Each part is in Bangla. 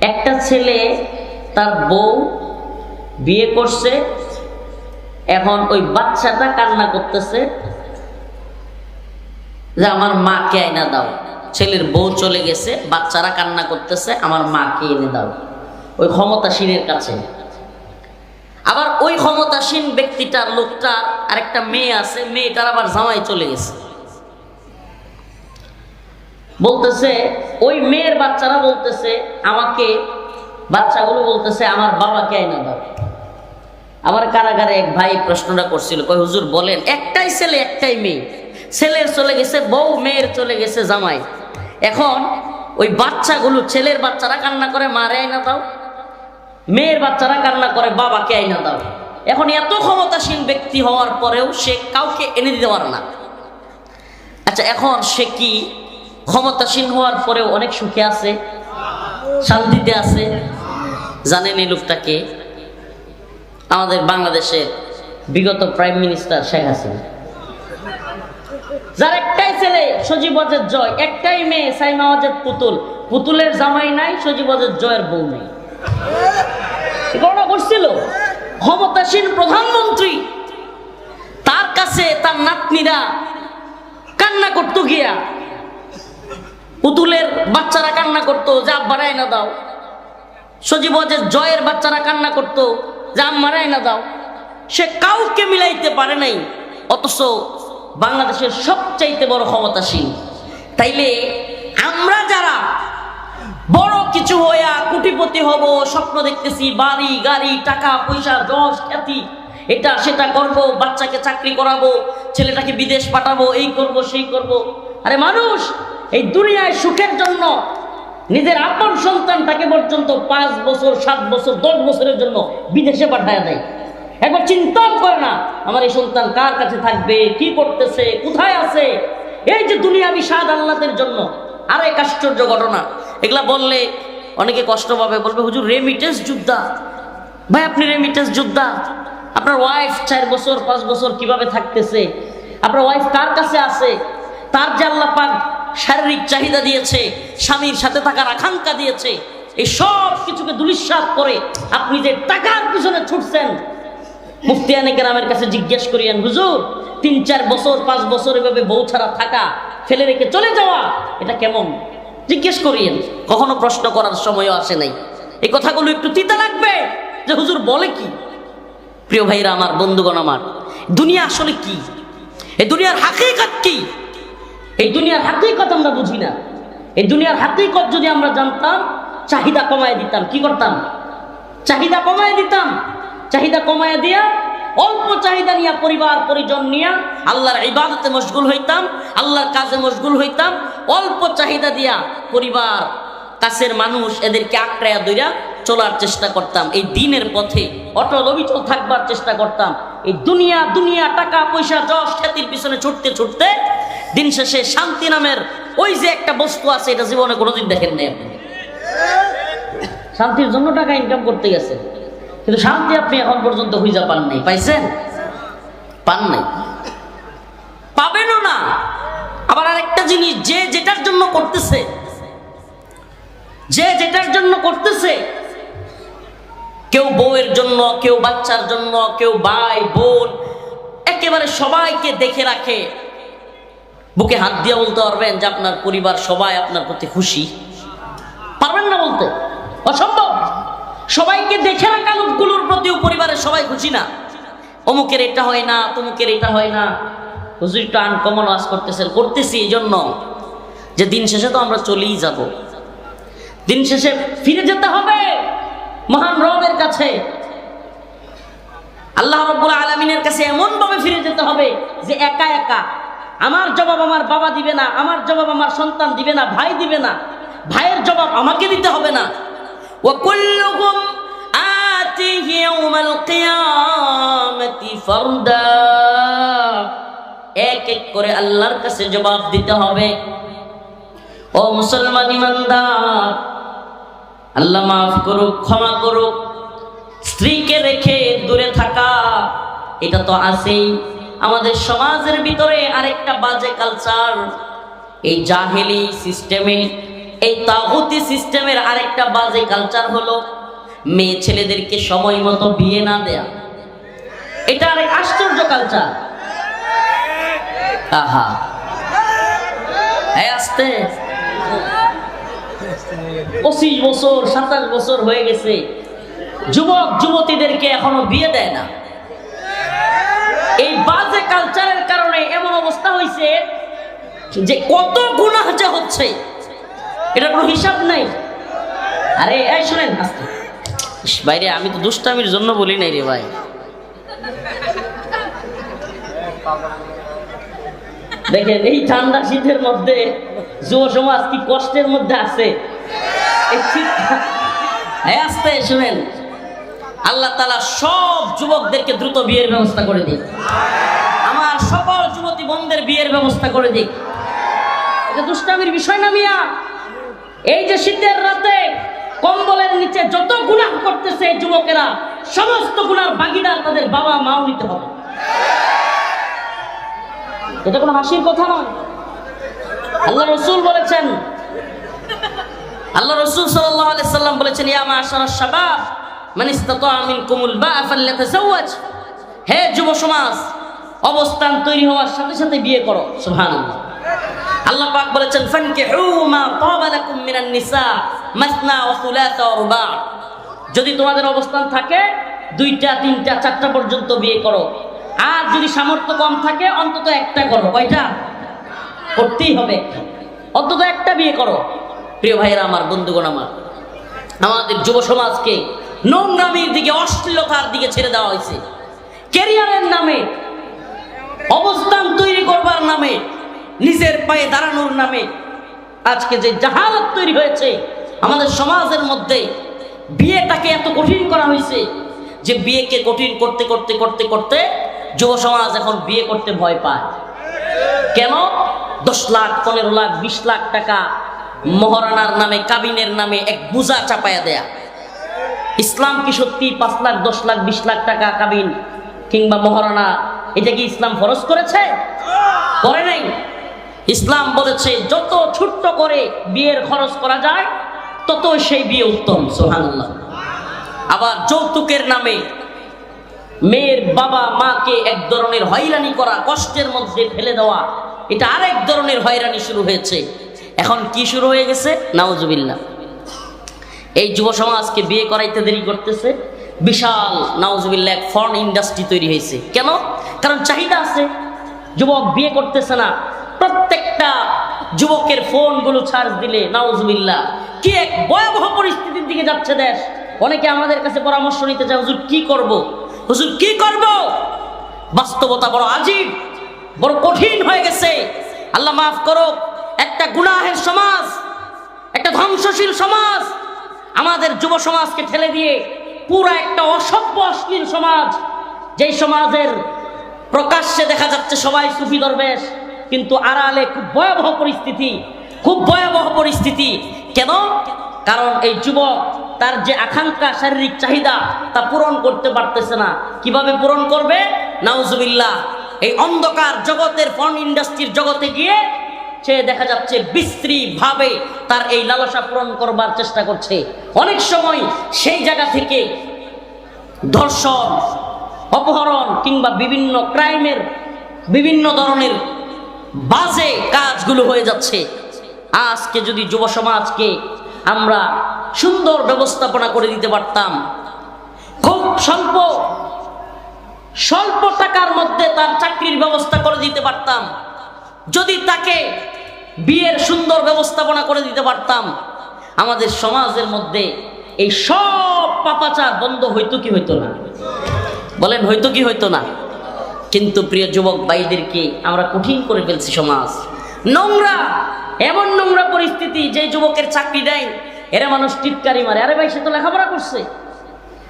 একটা ছেলে তার বউ বিয়ে করছে, এখন ওই বাচ্চাটা কান্না করতেছে যে আমার মাকে আইনা দাও। ছেলের বউ চলে গেছে, বাচ্চারা কান্না করতেছে, আমার মাকে এনে দাও। ওই ক্ষমতাসীনের কাছে। আবার ওই ক্ষমতাসীন ব্যক্তিটার লোকটার আরেকটা মেয়ে আছে, মেয়েটার আবার জামাই চলে গেছে। বলতেছে, ওই মেয়ের বাচ্চারা বলতেছে, আমাকে বাচ্চাগুলো বলতেছে, আমার বাবাকে আইনা দাও। আমার কারাগারে এক ভাই প্রশ্নটা করছিল কই হুজুর, বলেন, একটাই ছেলে, একটাই মেয়ে। ছেলের চলে গেছে বউ, মেয়ের চলে গেছে জামাই। এখন ওই বাচ্চাগুলো, ছেলের বাচ্চারা কান্না করে, মারে আইনা দাও। মেয়ের বাচ্চারা কান্না করে, বাবাকে আইনা দাও। এখন এত ক্ষমতাসীন ব্যক্তি হওয়ার পরেও সে কাউকে এনে দিতে পারে না। আচ্ছা এখন সে কি ক্ষমতাসীন হওয়ার পরেও অনেক সুখে আছে, শান্তিতে আছে। জানেন এই লোকটাকে আমাদের বাংলাদেশের বিগত প্রাইম মিনিস্টার শেখ হাসিনা। যার একটাই ছেলে সজীব অজের জয়, একটাই মেয়ে সাইমা অজের পুতুল। পুতুলের জামাই নাই, সজীব অজের জয়ের বউ নেই। ঘটনা ঘটছিল ক্ষমতাসীন প্রধানমন্ত্রী, তার কাছে তার নাতনিরা কান্না করতো গিয়া পুতুলের বাচ্চারা কান্না করতো, যা বাড়ায় না দাও। সজীব অজের জয়ের বাচ্চারা কান্না করতো, যা মারায় না দাও। সে কাউকে মিলাইতে পারে নাই, অথচ বাংলাদেশের সবচাইতে বড় ক্ষমতাসীন তাইলে আমরা যারা বড় কিছু হইয়া কুটিপতি হব, স্বপ্ন দেখতেছি, বাড়ি, গাড়ি, টাকা, পয়সা, যশ, খ্যাতি এটা সেটা করব, বাচ্চাকে চাকরি করাবো, ছেলেটাকে বিদেশ পাঠাবো, এই করব, সেই করব। আরে মানুষ, এই দুনিয়ায় সুখের জন্য নিজের আপন সন্তানটাকে পর্যন্ত পাঁচ বছর, সাত বছর, দশ বছরের জন্য বিদেশে পাঠায় দেয়। একবার চিন্তাও করে না, আমার এই সন্তান কার কাছে থাকবে, কি করতেছে, কোথায় আছে? এই যে দুনিয়াবি স্বাদ আল্লাদের জন্য, আর এক আশ্চর্য ঘটনা। এগুলা বললে অনেকে কষ্ট পাবে, বলবে, হুজুর রেমিটেন্স যোদ্ধা। ভাই, আপনি রেমিটেন্স যোদ্ধা? আপনার ওয়াইফ চার বছর, পাঁচ বছর কীভাবে থাকতেছে? আপনার ওয়াইফ কার কাছে আছে? তার যে আল্লাহ পাক শারীরিক চাহিদা দিয়েছে, স্বামীর সাথে থাকার আকাঙ্ক্ষা দিয়েছে, এই সব কিছুকে দুলিশ্বাস করে আপনি যে টাকার পিছনে ছুটছেন মুফতিয়ানে কেরামের কাছে জিজ্ঞেস করিয়েন, হুজুর, তিন, চার বছর, পাঁচ বছর এভাবে বউ ছাড়া থাকা, ফেলে রেখে চলে যাওয়া, এটা কেমন? জিজ্ঞেস করিয়েন। কখনো প্রশ্ন করার সময়ও আসে নাই। এই কথাগুলো একটু তিতা লাগবে যে, হুজুর, বলে কি? প্রিয় ভাইরা আমার, বন্ধুগণ আমার, দুনিয়া আসলে কি? এই দুনিয়ার হাকিকত কি? এই দুনিয়ার হাকিকত আমরা বুঝি না। এই দুনিয়ার হাকিকত যদি আমরা জানতাম, চাহিদা কমায় দিতাম, কি করতাম? চাহিদা কমায় দিতাম। চাহিদা কমায় দিয়া, অল্প চাহিদা নিয়ে পরিবার, পরিজন নিয়ে আল্লাহর ইবাদতে মশগুল হইতাম, আল্লাহর কাজে মশগুল হইতাম, অল্প চাহিদা দিয়া পরিবার কাছের মানুষ এদেরকে আঁকড়াইয়া দইরা চলার চেষ্টা করতাম। এই দিনের পথে অটল অবিচল থাকবার চেষ্টা করতাম। এই দুনিয়া দুনিয়া, টাকা, পয়সা, যশ, খ্যাতির পিছনে ছুটতে ছুটতে দিন শেষে শান্তি নামের ওই যে একটা বস্তু আছে, এটা জীবনে কোনোদিন দেখেন নাই আপনি। শান্তির জন্য টাকা ইনকাম করতে গেছে কিন্তু শান্তি আপনি এখন পর্যন্ত হুইজা পান নাই। পাইছেন? পান নাই। পাবেনও না। আবার আরেকটা জিনিস, যে যেটার জন্য করতেছে যে যেটার জন্য করতেছে। কেউ বউয়ের জন্য, কেউ বাচ্চার জন্য, কেউ ভাই, বোন, একেবারে সবাইকে দেখে রাখে। বুকে হাত দিয়ে বলতে পারবেন যে আপনার পরিবার সবাই আপনার প্রতি খুশি। পারবেন না বলতে? অসম্ভব। সবাইকে দেখে রাখা লোকগুলোর প্রতিও পরিবারের সবাই খুশি না। অমুকের এটা হয় না, তমুকের এটা হয় না। হুজুর একটু আনকমন ওয়াজ করতেছেন করতেছি এই জন্য। যে দিন শেষে তো আমরা চলেই যাব। দিন শেষে ফিরে যেতে হবে মহান রবের কাছে আল্লাহ রব্বুল আলমিনের কাছে এমন ভাবে ফিরে যেতে হবে যে একা একা আমার জবাব আমার বাবা দিবে না আমার জবাব আমার সন্তান দিবে না ভাই দিবে না ভাইয়ের জবাব আমাকে দিতে হবে না وكلهم آتيه يوم القيامة فردا এক এক করে আল্লাহর কাছে জবাব দিতে হবে ও মুসলমান ইমানদার আল্লাহ মাফ করুক, ক্ষমা করুক। স্ত্রীকে রেখে দূরে থাকা, এটা তো আছেই। আমাদের সমাজের ভিতরে আরেকটা বাজে কালচার এই জাহেলি সিস্টেমে এই তাগুতি সিস্টেমের আরেকটা বাজে কালচার হলো মেয়ে ছেলেদেরকে সময় মতো বিয়ে না দেয়া। এটা আরেক আশ্চর্য কালচার আহা। আসতে। পঁচিশ বছর সাতাশ বছর হয়ে গেছে। যুবক যুবতীদেরকে এখনও বিয়ে দেয় না। এই বাজে কালচারের কারণে এমন অবস্থা হয়েছে যে কত গুণা যে হচ্ছে এটা কোনো হিসাব নাই। আরে এই শোনেন। ইস, বাইরে আমি তো দুষ্টামির জন্য বলি নাই রে ভাই। দেখেন এই ঠান্ডা শীতের মধ্যে যুব সমাজ কি কষ্টের মধ্যে আছে? আস্তে শুনেন, আল্লাহ তালা সব যুবকদেরকে দ্রুত বিয়ের ব্যবস্থা করে দিক। আমার সকল যুবতী বোনদের বিয়ের ব্যবস্থা করে দিক। দুষ্টামির বিষয় না মিয়া, এই যে শীতের রাতে কম্বলের নিচে যত গুনাহ করতেছে এই যুবকেরা, সমস্ত গুণার ভাগিদার তাদের বাবা মাও নিতে হবে। এটা কোনো হাসির কথা নয়। আল্লাহ রসুল বলেছেন আল্লাহ রসুল সাল্লাল্লাহু আলাইহি সাল্লাম বলেছেন, ইয়া মাশারাশ শাবাব, মান ইসতাতা মিনকুমুল বা'a ফালইতাযাওয়াজ হে যুব সমাজ, অবস্থান তৈরি হওয়ার সাথে সাথে বিয়ে করো। সুবহানাল্লাহ। আল্লাহ পাক বলেছেন, ফানকিহু মা তাবা লাকুম মিনান নিসা মাসনা ওয়া সুলাসা ওয়া রুবা। যদি তোমাদের অবস্থান থাকে, দুইটা, তিনটা, চারটা পর্যন্ত বিয়ে করো। আর যদি সামর্থ্য কম থাকে, অন্তত একটা করো। কয়টা? করতেই হবে। অন্তত একটা বিয়ে করো। প্রিয় ভাইয়েরা, আমার বন্ধুগণ, আমার আমাদের যুব সমাজকে নোংরামির দিকে, অশ্লীলতার দিকে ছেড়ে দেওয়া হয়েছে। ক্যারিয়ারের নামে, অবস্থান তৈরি করবার নামে, নিজের পায়ে দাঁড়ানোর নামে আজকে যে জাহালত তৈরি হয়েছে, আমাদের সমাজের মধ্যে বিয়েটাকে এত কঠিন করা হয়েছে যে বিয়েকে কঠিন করতে করতে করতে করতে যুব সমাজ এখন বিয়ে করতে ভয় পায়। কেন? দশ লাখ, পনেরো লাখ, বিশ লাখ টাকা মহারানার নামে, কাবিনের নামে এক বুঝা চাপায়া দেয়া। ইসলাম কি সত্যি পাঁচ লাখ, দশ লাখ, বিশ লাখ টাকা কাবিন কিংবা মহারানা? এটা কি ইসলাম ফরজ করেছে? করে নাই। ইসলাম বলেছে, যত ছোট্ট করে বিয়ের খরচ করা যায় তত সেই বিয়ে উত্তম সোহানুল্লাহ আবার যৌতুকের নামে মেয়ের বাবা মাকে এক ধরনের হয়রানি করা, কষ্টের মধ্যে ফেলে দেওয়া, এটা আরেক ধরনের হয়রানি শুরু হয়েছে। এখন কি শুরু হয়ে গেছে? নাওজুবিল্লাহ এই যুব সমাজকে বিয়ে করাইতে দেরি করতেছে। বিশাল নাওজুবিল্লাহ এক ফর্ন ইন্ডাস্ট্রি তৈরি হয়েছে। কেন? কারণ চাহিদা আছে। যুবক বিয়ে করতেছে না। প্রত্যেকটা যুবকের ফোনগুলো চার্জ দিলে নাওজুবিল্লাহ কি এক ভয়াবহ পরিস্থিতির দিকে যাচ্ছে দেশ। অনেকে আমাদের কাছে পরামর্শ নিতে চায়, হুজুর, কি করব? হুজুর, কি করব? বাস্তবতা বড় আজীব, বড় কঠিন হয়ে গেছে। আল্লাহ মাফ করো একটা গুনাহের সমাজ, একটা ধ্বংসশীল সমাজ, আমাদের যুব সমাজকে ঠেলে দিয়ে পুরো একটা অসভ্য, অশ্লীল সমাজ, যেই সমাজের প্রকাশ্যে দেখা যাচ্ছে সবাই সুফি দরবেশ, কিন্তু আড়ালে খুব ভয়াবহ পরিস্থিতি, খুব ভয়াবহ পরিস্থিতি। কেন? কারণ এই যুবক, তার যে আকাঙ্ক্ষা, শারীরিক চাহিদা, তা পূরণ করতে পারতেছে না। কীভাবে পূরণ করবে? নাউজুবিল্লাহ। এই অন্ধকার জগতের ফর্ন ইন্ডাস্ট্রির জগতে গিয়ে সে দেখা যাচ্ছে বিশ্রী ভাবে তার এই লালসা পূরণ করবার চেষ্টা করছে। অনেক সময় সেই জায়গা থেকে ধর্ষণ, অপহরণ কিংবা বিভিন্ন ক্রাইমের, বিভিন্ন ধরনের বাজে কাজগুলো হয়ে যাচ্ছে। আজকে যদি যুব সমাজকে আমরা সুন্দর ব্যবস্থাপনা করে দিতে পারতাম, খুব স্বল্প স্বল্প টাকার মধ্যে তার চাকরির ব্যবস্থা করে দিতে পারতাম। যদি তাকে বিয়ের সুন্দর ব্যবস্থাপনা করে দিতে পারতাম, আমাদের সমাজের মধ্যে এই সব পাপাচার বন্ধ হইতো কি হইতো না? বলেন, হইতো কি হইতো না? কিন্তু প্রিয় যুবক ভাইদেরকে আমরা কঠিন করে ফেলছি সমাজ। নোংরা, এমন নোংরা পরিস্থিতি যে যুবকের চাকরি দেয়, এরা মানুষ টিটকারি মারে। আরে ভাই, সে তো লেখাপড়া করছে।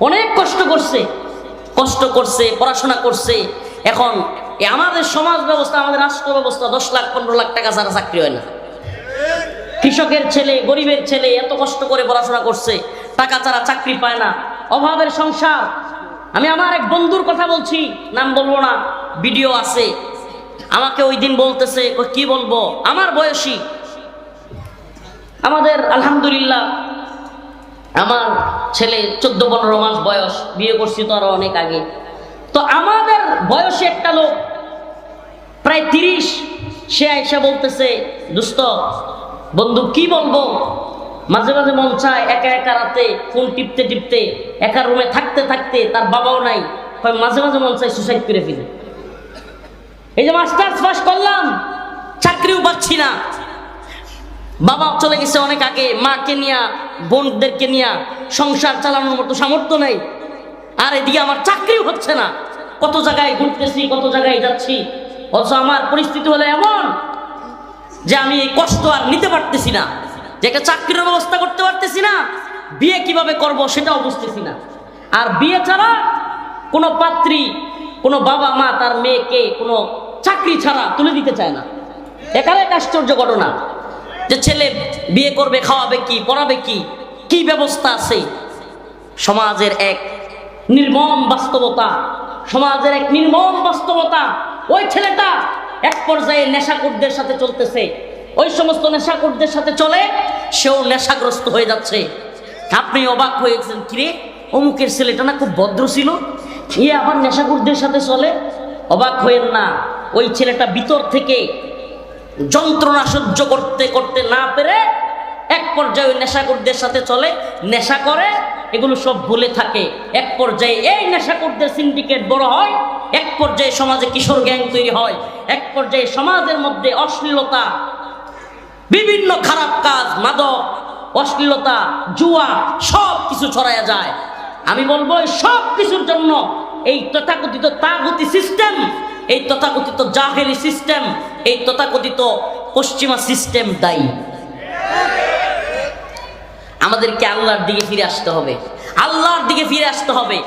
অনেক কষ্ট করছে। কষ্ট করছে, পড়াশোনা করছে। এখন এ আমাদের সমাজ ব্যবস্থা, আমাদের রাষ্ট্র ব্যবস্থা দশ লাখ, পনেরো লাখ টাকা ছাড়া চাকরি হয় না। কৃষকের ছেলে, গরিবের ছেলে এত কষ্ট করে পড়াশোনা করছে, টাকা ছাড়া চাকরি পায় না। অভাবের সংসার। আমি আমার এক বন্ধুর কথা বলছি, নাম বলব না, ভিডিও আছে। আমাকে ওই দিন বলতেছে কি বলব? আমার বয়সী। আমাদের আলহামদুলিল্লাহ, আমার ছেলে চোদ্দ, পনেরো মাস বয়স, বিয়ে করছি তো আরও অনেক আগে। তো আমাদের বয়সে একটা লোক প্রায় তিরিশ, সে আইসা বলতেছে, দুস্ত, বন্ধু, কি বলব? মাঝে মাঝে মন চায় একা একা রাতে ফোন টিপতে টিপতে, একা রুমে থাকতে থাকতে তার বাবাও নাই মাঝে মাঝে মন চায় সুসাইড করে ফেলে। এই যে মাস্টার্স পাস করলাম, চাকরিও পাচ্ছি না। বাবা চলে গেছে অনেক আগে, মাকে নিয়া, বোনদেরকে নিয়া, সংসার চালানোর মতো সামর্থ্য নেই। আর এদিকে আমার চাকরিও হচ্ছে না। কত জায়গায় ঘুরতেছি, কত জায়গায় যাচ্ছি অথচ আমার পরিস্থিতি হলো এমন যে আমি কষ্ট আর নিতে পারতেছি না, যে একটা চাকরির ব্যবস্থা করতে পারতেছি না, বিয়ে কীভাবে করব সেটাও বুঝতেছি না। আর বিয়ে ছাড়া কোনো পাত্রী, কোনো বাবা মা, তার মেয়েকে কোনো চাকরি ছাড়া তুলে দিতে চায় না। এখানে এক আশ্চর্য ঘটনা যে ছেলে বিয়ে করবে, খাওয়াবে কি, পড়াবে কি কি ব্যবস্থা আছে? সমাজের এক নির্মম বাস্তবতা, সমাজের এক নির্মম বাস্তবতা ওই ছেলেটা এক পর্যায়ে নেশাকুরদের সাথে চলতেছে। ওই সমস্ত নেশাকুরদের সাথে চলে, সেও নেশাগ্রস্ত হয়ে যাচ্ছে। আপনি অবাক হয়েছেন কিরে, অমুকের ছেলেটা না খুব ভদ্র ছিল? ইয়ে আবার নেশাকুরদের সাথে চলে? অবাক হয়েন না, ওই ছেলেটা ভিতর থেকে যন্ত্রণা সহ্য করতে করতে না পেরে এক পর্যায়ে ওই নেশাকুরদের সাথে চলে, নেশা করে, এগুলো সব ভুলে থাকে। এক পর্যায়ে এই নেশাকুরদের সিন্ডিকেট বড় হয় এক পর্যায়ে সমাজে কিশোর গ্যাং তৈরি হয়, এক পর্যায়ে সমাজের মধ্যে অশ্লীলতা, বিভিন্ন খারাপ কাজ, মাদক, অশ্লীলতা, জুয়া, সব কিছু ছড়ায়া যায়। আমি বলব সব কিছুর জন্য এই তথাকথিত তাগতি সিস্টেম এই তথাকথিত জাহেরি সিস্টেম এই তথাকথিত পশ্চিমা সিস্টেম দায়ী। আমাদেরকে আল্লাহর দিকে ফিরে আসতে হবে। আল্লাহর দিকে ফিরে আসতে হবে।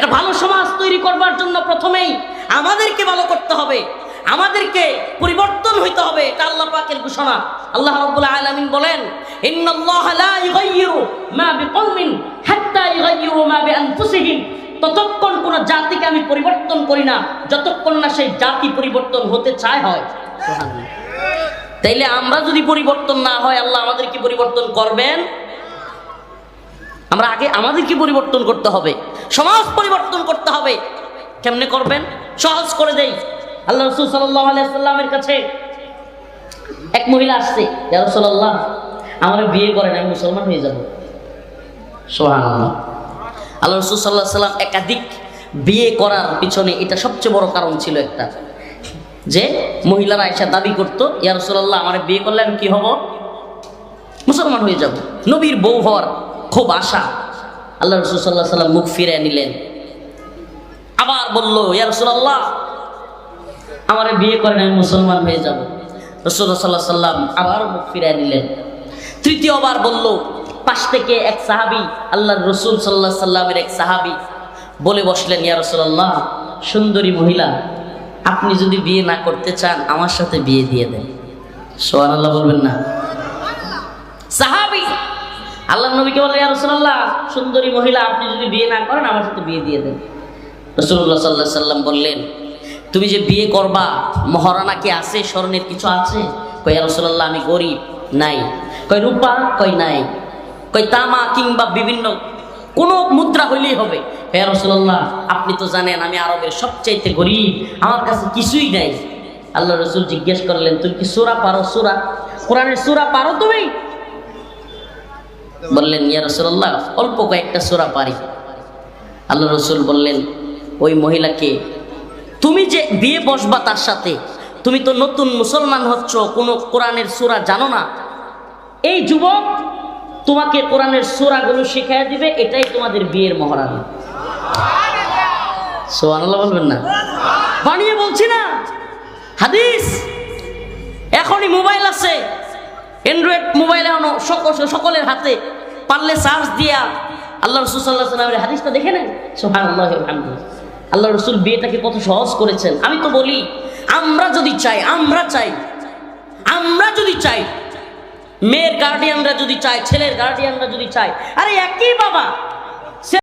একটা ভালো সমাজ তৈরি করবার জন্য প্রথমেই আমাদেরকে ভালো করতে হবে। আমাদেরকে পরিবর্তন হইতে হবে, এটা আল্লাহ পাকের ঘোষণা। আল্লাহ রাব্বুল আলামিন বলেন, ইন্নাল্লাহ লা ইগাইয়িরু মা বিকওমিন হাত্তা ইগাইয়িরু মা বিআনফুসিহিম। ততক্ষণ কোন জাতিকে আমি পরিবর্তন করি না, যতক্ষণ না সেই জাতি পরিবর্তন হতে চায় হয়। তাইলে আমরা যদি পরিবর্তন না হয়, আল্লাহ আমাদেরকে পরিবর্তন করবেন? আমরা আগে আমাদেরকে পরিবর্তন করতে হবে, সমাজ পরিবর্তন করতে হবে। কেমনে করবেন? সহজ করে দেই। আল্লাহ রসুল আলাইসাল্লামের কাছে এক মহিলা আসছে রাসূলুল্লাহ, আমার বিয়ে করেন, আমি মুসলমান হয়ে যাব। আল্লাহ রসুল সাল্লাহ সাল্লাম একাধিক বিয়ে করার পিছনে এটা সবচেয়ে বড় কারণ ছিল একটা, যে মহিলারা এসে দাবি করতো, ইয়া রাসূলুল্লাহ, আমার বিয়ে করলে আমি কি হব? মুসলমান হয়ে যাব। নবীর বউ হওয়ার খুব আশা। আল্লাহ রসুল সাল্লাহ সাল্লাম মুখ ফিরে নিলেন। আবার বলল, ইয়া রসুল্লাহ আমার বিয়ে করেন আমি মুসলমান হয়ে যাব। রসুল্লাহ সাল্লাহ সাল্লাম আবার মুখ ফিরে নিলেন। তৃতীয়বার বলল, পাশ থেকে এক সাহাবি, আল্লাহ রসুল সাল্লাহ সাল্লামের এক সাহাবি বলে বসলেন, ইয়া রসুল্লাহ সুন্দরী মহিলা, আপনি যদি বিয়ে না করতে চান, আমার সাথে বিয়ে দিয়ে দেন। সোহান আল্লাহ বলবেন না। সাহাবি আল্লাহ নবীকে বলে রসুল্লাহ সুন্দরী মহিলা, আপনি যদি বিয়ে না করেন, আমার সাথে বিয়ে দিয়ে দেন। রসুল্লাহ সাল্লাহ সাল্লাম বললেন, তুমি যে বিয়ে করবা, মহারানা কি আছে? স্মরণের কিছু আছে? কই রসুল্লাহ আমি গরিব, নাই। কই রূপা? কই নাই। কই তামা কিংবা বিভিন্ন, কোনো মুদ্রা হইলেই হবে। হ্যাঁ রসুল্লাহ আপনি তো জানেন, আমি আরবের সবচাইতে গরিব, আমার কাছে কিছুই নাই। আল্লাহ রসুল জিজ্ঞেস করলেন, তুমি কি সুরা পারো? সুরা? কোরআনের সুরা পারো তুমি? বললেন ইয়া রসুল্লাহ অল্প কয়েকটা সুরা পারি। আল্লাহ রসুল বললেন ওই মহিলাকে তুমি যে বিয়ে বসবা তার সাথে তুমি তো নতুন মুসলমান হচ্ছ কোনো কোরআনের সুরা জানো না। এই যুবক তোমাকে কোরআনের সুরাগুলো শিখাই দিবে এটাই তোমাদের বিয়ের মহারানা। সোহানাল্লাহ বলবেন না। বানিয়ে বলছি না। হাদিস এখনই মোবাইল আছে। অ্যান্ড্রয়েড মোবাইল এখনও সক- সকলের হাতে পারলে চার্জ দিয়া আল্লাহ রসুল সাল্লাহ সাল্লামের হাদিসটা দেখে নেন? আল্লাহ রসুল বিয়েটাকে কত সহজ করেছেন। আমি তো বলি, আমরা যদি চাই, আমরা চাই, আমরা যদি চাই, মেয়ের গার্ডিয়ানরা যদি চায়, ছেলের গার্ডিয়ানরা যদি চায়, আরে একই বাবা